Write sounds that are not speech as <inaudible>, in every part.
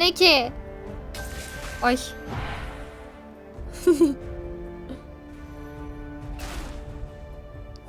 ne ki? Ay. <laughs>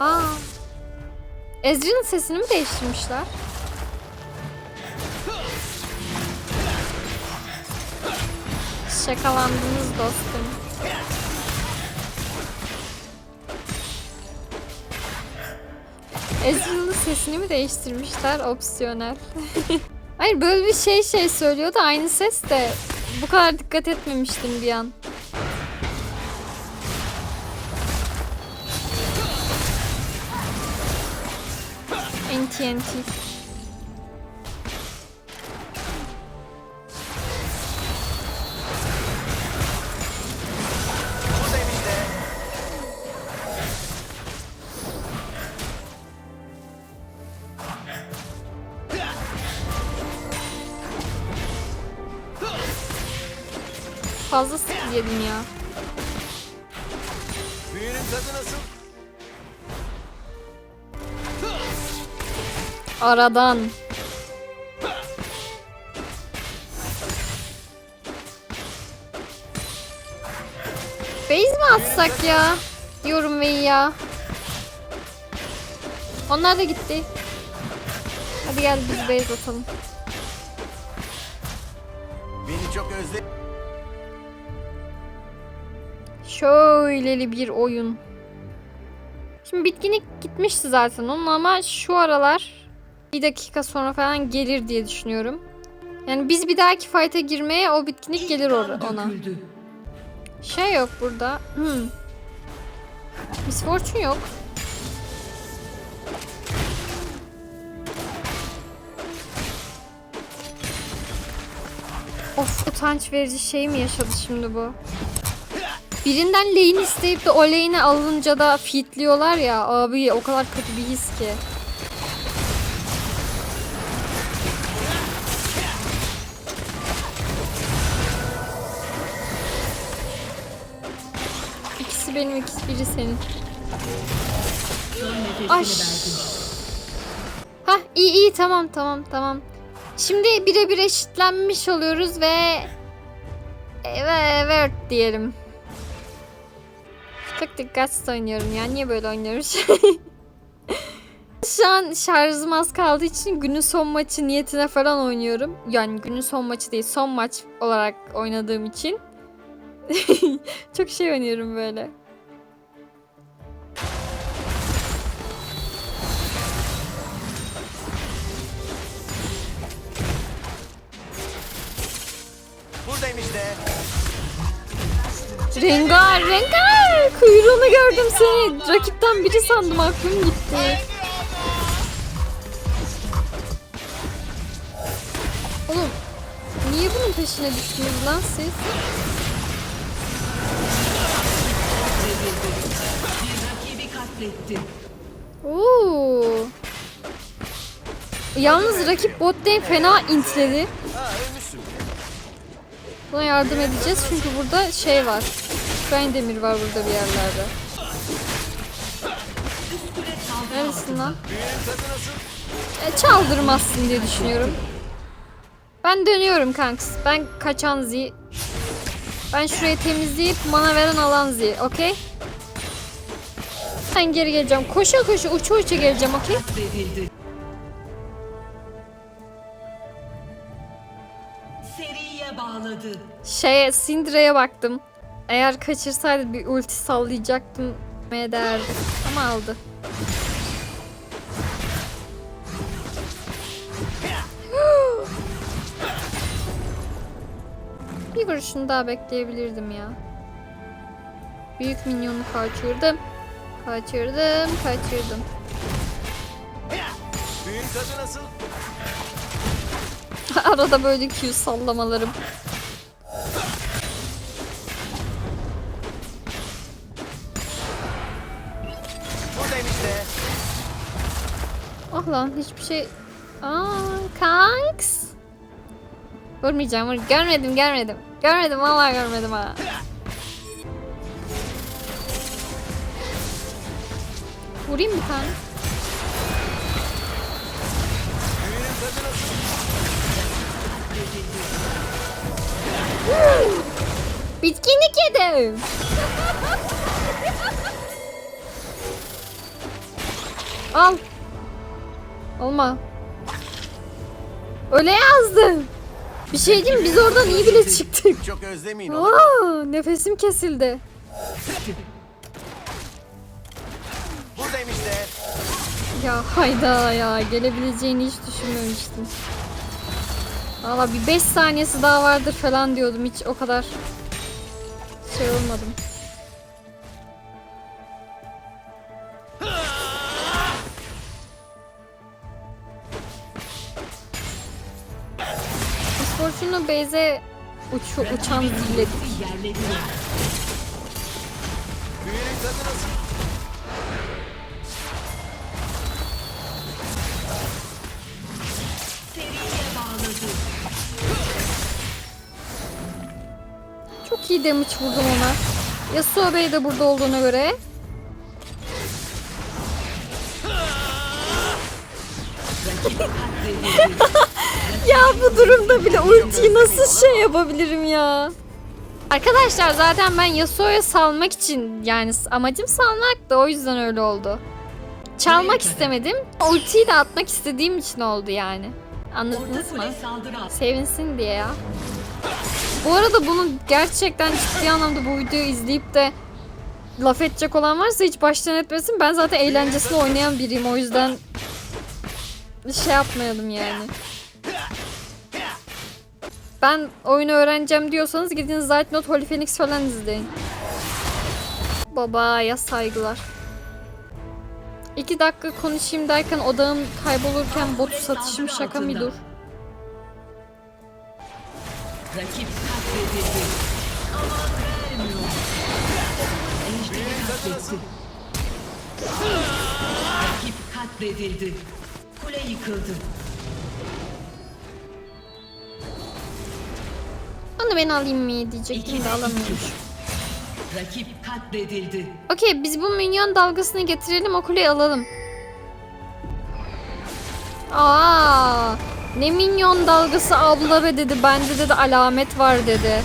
Aa. Ezreal'ın sesini mi değiştirmişler? Şakalandınız dostum. Ezreal'ın sesini mi değiştirmişler opsiyonel? <laughs> Hayır böyle bir şey şey söylüyordu aynı ses de bu kadar dikkat etmemiştim bir an. NTNT. Buradayım Fazla skill yedim ya. Büyünün tadı nasıl? Aradan. Base mi atsak ya? Diyorum ve ya. Onlar da gitti. Hadi gel biz base atalım. Beni çok özle... Şöyleli bir oyun. Şimdi bitkinlik gitmişti zaten onun ama şu aralar bir dakika sonra falan gelir diye düşünüyorum. Yani biz bir dahaki fight'a girmeye o bitkinlik gelir ona. Şey yok burada. Hmm. Miss Fortune yok. Of utanç verici şey mi yaşadı şimdi bu? Birinden lane isteyip de o lane'e alınca da fitliyorlar ya abi o kadar kötü bir his ki. İkisi benim ikisi biri senin. Ay. Ha iyi iyi tamam tamam tamam. Şimdi birebir eşitlenmiş oluyoruz ve evet diyelim. Çok dikkatsiz oynuyorum ya. Niye böyle oynuyorum? <laughs> Şu an şarjım az kaldığı için günün son maçı niyetine falan oynuyorum. Yani günün son maçı değil, son maç olarak oynadığım için. <laughs> Çok şey oynuyorum böyle. Buradayım işte. Rengar, Rengar! Kuyruğunu gördüm seni. Rakipten biri sandım aklım gitti. Oğlum, niye bunun peşine düştünüz lan siz? Oo. Yalnız rakip bot lane fena intledi. Buna yardım edeceğiz çünkü burada şey var. Ben demir var burada bir yerlerde. Neredesin lan? E, çaldırmazsın diye düşünüyorum. Ben dönüyorum kanks. Ben kaçan Z. Ben şurayı temizleyip mana veren alan Z. Okey? Ben geri geleceğim. Koşa koşa uça uça geleceğim. Okey? Katledildi. Seriye bağladı. Şeye Syndra'ya baktım. Eğer kaçırsaydı bir ulti sallayacaktım. Değerdi. Ama aldı. <gasps> bir kuruşunu daha bekleyebilirdim ya. Büyük minyonu kaçırdım. Kaçırdım, kaçırdım. <laughs> Arada böyle Q sallamalarım. Lan hiçbir şey... Aa, kanks. Vurmayacağım vur. Görmedim görmedim. Görmedim vallahi görmedim ha. Vurayım bir tane. Bitkinlik yedim. <laughs> Al. Olma. Öyle yazdım. Bir şey diyeyim biz oradan iyi bile çıktık. Çok özlemeyin onu. Aa, nefesim kesildi. Buradayım işte. Ya hayda ya gelebileceğini hiç düşünmemiştim. Valla bir 5 saniyesi daha vardır falan diyordum hiç o kadar şey olmadım. Beyze uçu, uçan zilledik. Çok iyi damage vurdum ona. Yasuo Bey de burada olduğuna göre. <laughs> Ya bu durumda bile ultiyi nasıl şey yapabilirim ya? Arkadaşlar zaten ben Yasuo'ya salmak için yani amacım salmak da o yüzden öyle oldu. Çalmak istemedim. Ultiyi de atmak istediğim için oldu yani. Anladınız mı? Sevinsin diye ya. Bu arada bunu gerçekten ciddi anlamda bu videoyu izleyip de laf edecek olan varsa hiç baştan etmesin. Ben zaten eğlencesine oynayan biriyim o yüzden şey yapmayalım yani. Ben oyunu öğreneceğim diyorsanız gidin Zeitnot Holy Phoenix falan izleyin. Babaya saygılar. İki dakika konuşayım derken odağım kaybolurken botu satışım şaka mı dur? Rakip katledildi. Rakip katledildi. Kule yıkıldı. Onu ben alayım mı diyecektim de alamıyormuş. Rakip katledildi. Okey biz bu minyon dalgasını getirelim o kuleyi alalım. Aa, ne minyon dalgası abla be dedi. Bende dedi alamet var dedi.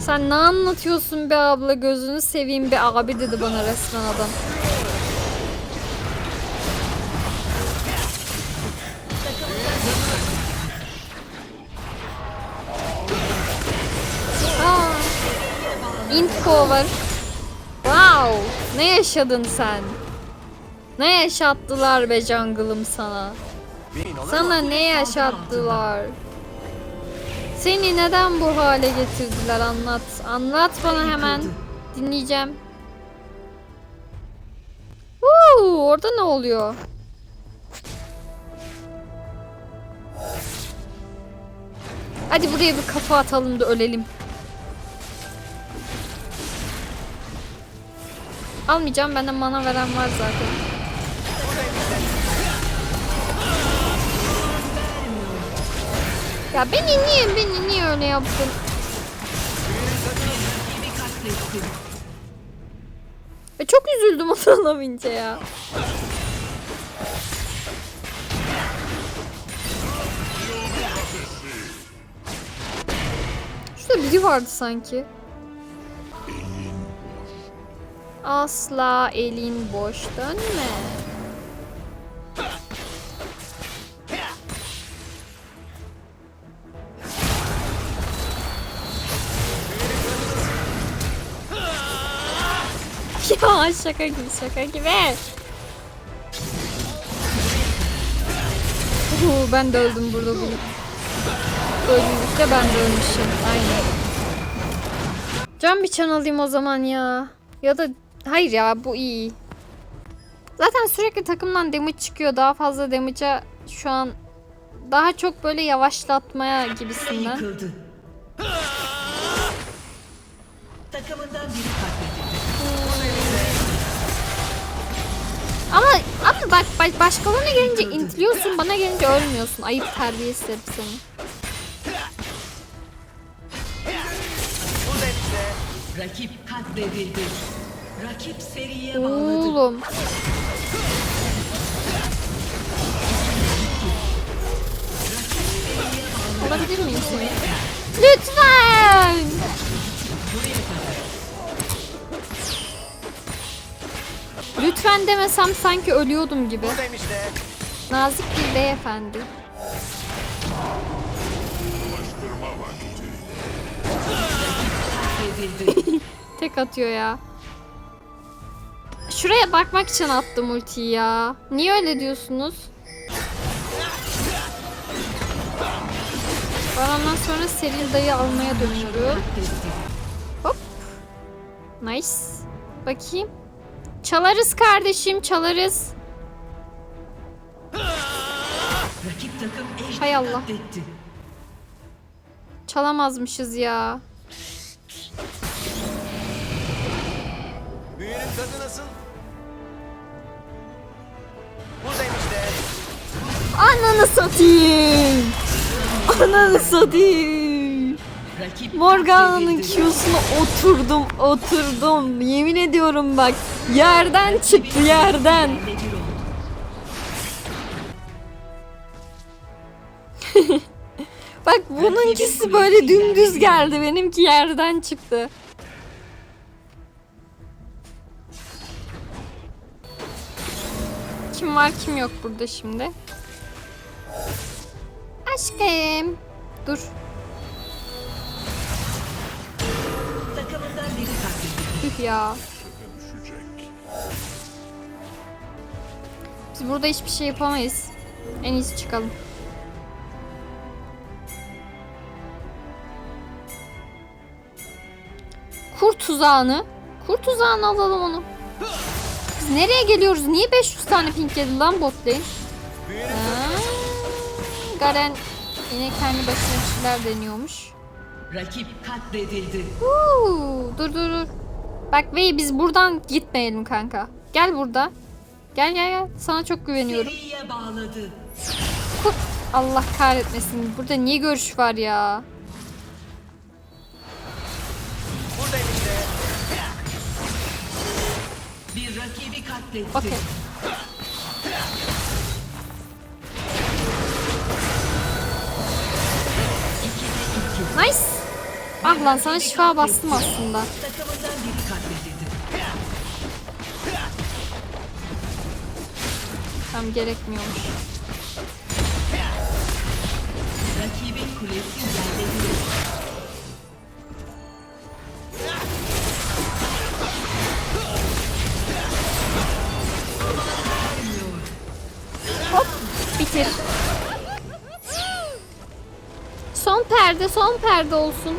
Sen ne anlatıyorsun be abla gözünü seveyim be abi dedi bana resmen adam. İnt cover. Wow, ne yaşadın sen? Ne yaşattılar be jungle'ım sana? Sana ne yaşattılar? Seni neden bu hale getirdiler anlat. Anlat bana hemen. Dinleyeceğim. Uuu, orada ne oluyor? Hadi buraya bir kafa atalım da ölelim. Almayacağım benden mana veren var zaten. Ya beni niye beni niye öyle yaptın? Ve çok üzüldüm <laughs> onu alamayınca ya. Şurada biri vardı sanki. Asla elin boş dönme. <laughs> Ya şaka gibi şaka gibi. Oo, ben de öldüm burada bu. Öldüğümüzde ben de ölmüşüm. Aynen. Can bir çan alayım o zaman ya. Ya da hayır ya bu iyi. Zaten sürekli takımdan damage çıkıyor. Daha fazla damage'a şu an daha çok böyle yavaşlatmaya gibisinden. Ama ama bak, bak başkalarına gelince intiliyorsun, bana gelince ölmüyorsun. Ayıp terbiyesiz herif seni. Rakip katledildi. Rakip seriye bağladı. Oğlum. Olabilir miyim seni? Lütfen. Lütfen demesem sanki ölüyordum gibi. Nazik bir beyefendi. <laughs> Tek atıyor ya. Şuraya bakmak için attım ultiyi ya. Niye öyle diyorsunuz? Ben ondan sonra Seril dayı almaya dönüyorum. Hop. Nice. Bakayım. Çalarız kardeşim çalarız. Rakip takım eş Hay Allah. Çalamazmışız ya. Büyünün tadı nasıl? Ananı satayım. Ananı satayım. Morgana'nın. Q'suna oturdum oturdum. Yemin ediyorum bak. Yerden çıktı yerden. <laughs> Bak bununkisi böyle dümdüz geldi. Benimki yerden çıktı. Kim var kim yok burada şimdi? Aşkım. Dur. Takımından biri katledildi. Tüh ya. Biz burada hiçbir şey yapamayız. En iyisi çıkalım. Kur tuzağını. Kur tuzağını alalım onu. Biz nereye geliyoruz? Niye 500 tane pink yedi lan bot lane? Garen yine kendi başına bir şeyler deniyormuş. Rakip katledildi. Huu, dur dur dur. Bak Vey biz buradan gitmeyelim kanka. Gel burada. Gel gel gel. Sana çok güveniyorum. Seriye bağladı. Kut. Allah kahretmesin. Burada niye görüş var ya? buradayım işte. Bir rakibi katletti. Okey. Nice. Ah lan sana şifa bastım aslında. Tam gerekmiyormuş. Rakibin kulesi perde son perde olsun.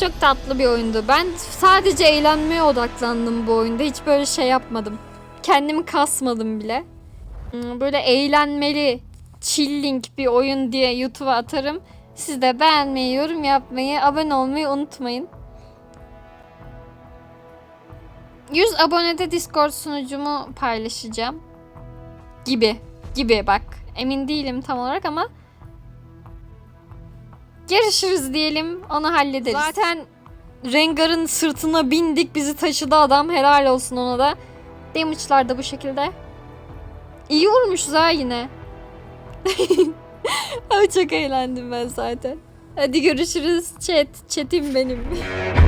Çok tatlı bir oyundu. Ben sadece eğlenmeye odaklandım bu oyunda. Hiç böyle şey yapmadım. Kendimi kasmadım bile. Hmm, Böyle eğlenmeli, chilling bir oyun diye YouTube'a atarım. Siz de beğenmeyi, yorum yapmayı, abone olmayı unutmayın. 100 abonede Discord sunucumu paylaşacağım. Gibi. Gibi bak. Emin değilim tam olarak ama Görüşürüz diyelim. Onu hallederiz. Zaten Rengar'ın sırtına bindik. Bizi taşıdı adam. Helal olsun ona da. Damage'lar da bu şekilde. İyi vurmuşuz ha yine. <laughs> Ama çok eğlendim ben zaten. Hadi görüşürüz chat. Chat'im benim. <laughs>